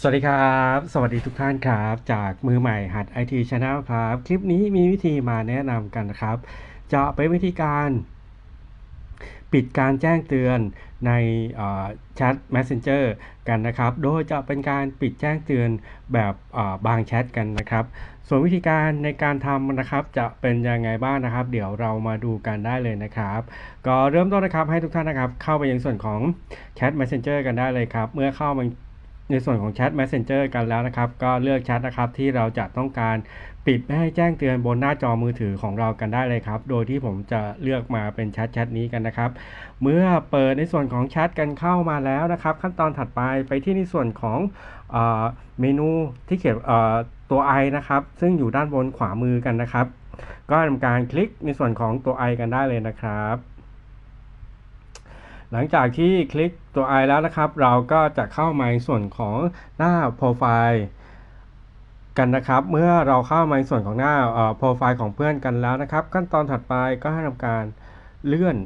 สวัสดีครับ สวัสดีทุกท่านครับ จากมือใหม่หัด IT Channel ครับ คลิปนี้มีวิธีมาแนะนำกันนะครับ จะเป็นวิธีการ ปิดการแจ้งเตือนในแชท Messenger กันนะครับ โดยจะเป็นการปิดแจ้งเตือนแบบบางแชทกันนะครับ ส่วนวิธีการในการทำนะครับ จะเป็นยังไงบ้างนะครับ เดี๋ยวเรามาดูกันได้เลยนะครับ ก็เริ่มต้นนะครับให้ทุกท่านนะครับ เข้าไปยังส่วนของแชท Messenger กันได้เลยครับ เมื่อเข้ามา ในส่วนของแชท Messenger กันแล้วนะครับ ก็เลือกแชทนะครับที่เราจะต้องการปิดไม่ให้แจ้งเตือนบนหน้าจอมือถือของเรากันได้เลยครับ โดยที่ผมจะเลือกมาเป็นแชทแชทนี้กันนะครับ เมื่อเปิดในส่วนของแชทกันเข้ามาแล้วนะครับ ขั้นตอนถัดไปไปที่ในส่วนของเมนูที่เขียนตัว i นะครับ ซึ่งอยู่ด้านบนขวามือกันนะครับ ก็ทำการคลิกในส่วนของตัว i กันได้เลยนะครับ หลังจากที่คลิก ตัว i แล้วนะครับ เราก็จะเข้ามาในส่วนของหน้าโปรไฟล์กันนะครับ เมื่อเราเข้ามาในส่วนของหน้าโปรไฟล์ของเพื่อนกันแล้วนะครับ ขั้นตอนถัดไปก็ให้ทำการเลื่อน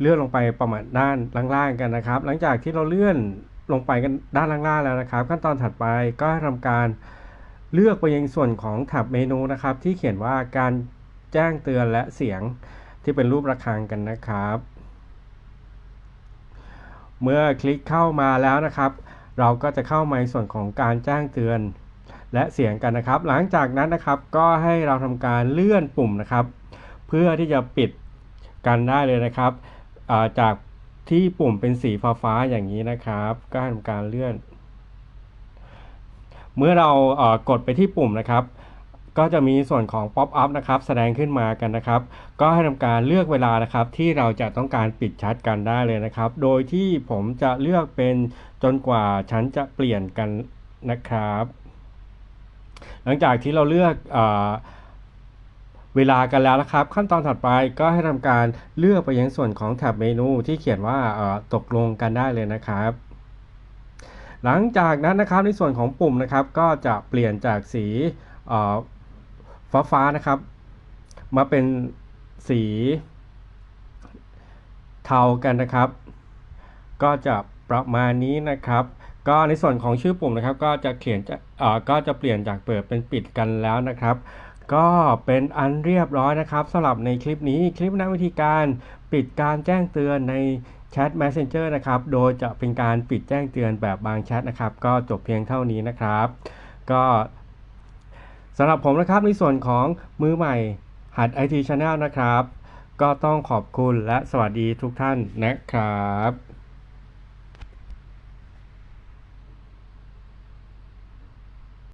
เลื่อนลงไปประมาณด้านล่างๆกันนะครับ หลังจากที่เราเลื่อนลงไปกันด้านล่างๆแล้วนะครับ ขั้นตอนถัดไปก็ให้ทำการเลือกไปยังส่วนของแท็บเมนูนะครับ ที่เขียนว่าการแจ้งเตือนและเสียงที่เป็นรูประฆังกันนะครับ เมื่อคลิกเข้ามาแล้วนะครับ เราก็จะเข้ามาในส่วนของการแจ้งเตือน และเสียงกันนะครับ หลังจากนั้นนะครับก็ให้เราทำการเลื่อนปุ่มนะครับ เพื่อที่จะปิดกันได้เลยนะครับจากที่ปุ่มเป็นสีฟ้าๆอย่างนี้นะครับ ก็ทำการเลื่อน เมื่อเรากดไปที่ปุ่มนะครับ ก็จะมีส่วนของ Pop up นะครับแสดงขึ้นมากันนะครับ ก็ให้ทำการเลือกเวลานะครับ ที่เราจะต้องการปิดชัดกันได้เลยนะครับ โดยที่ผมจะเลือกเป็นจนกว่าฉันจะเปลี่ยนกันนะครับ หลังจากที่เราเลือกอเวลากันแล้วนะครับ ขั้นตอนถัดไปก็ให้ทำการเลือกไปยังส่วนของแท็บเมนูที่เขียนว่าตกลงกันได้เลยนะครับหลังจากนั้นนะครับในส่วนของปุ่มนะครับก็จะเปลี่ยนจากสี ฟ้าฟ้านะครับ มาเป็นสีเทากันนะครับ ก็จะประมาณนี้นะครับ ก็ในส่วนของชื่อปุ่มนะครับ ก็จะเขียนจะก็จะเปลี่ยนจากเปิดเป็นปิดกันแล้วนะครับ ก็เป็นอันเรียบร้อยนะครับสำหรับในคลิปนี้คลิปนักวิธีการปิดการแจ้งเตือนในแชท Messenger นะครับ โดยจะเป็นการปิดแจ้งเตือนแบบบางแชทนะครับ ก็จบเพียงเท่านี้นะครับ ก็ สำหรับผมนะครับในส่วนของมือใหม่หัด IT Channel นะครับ ก็ต้องขอบคุณและสวัสดีทุกท่านนะครับ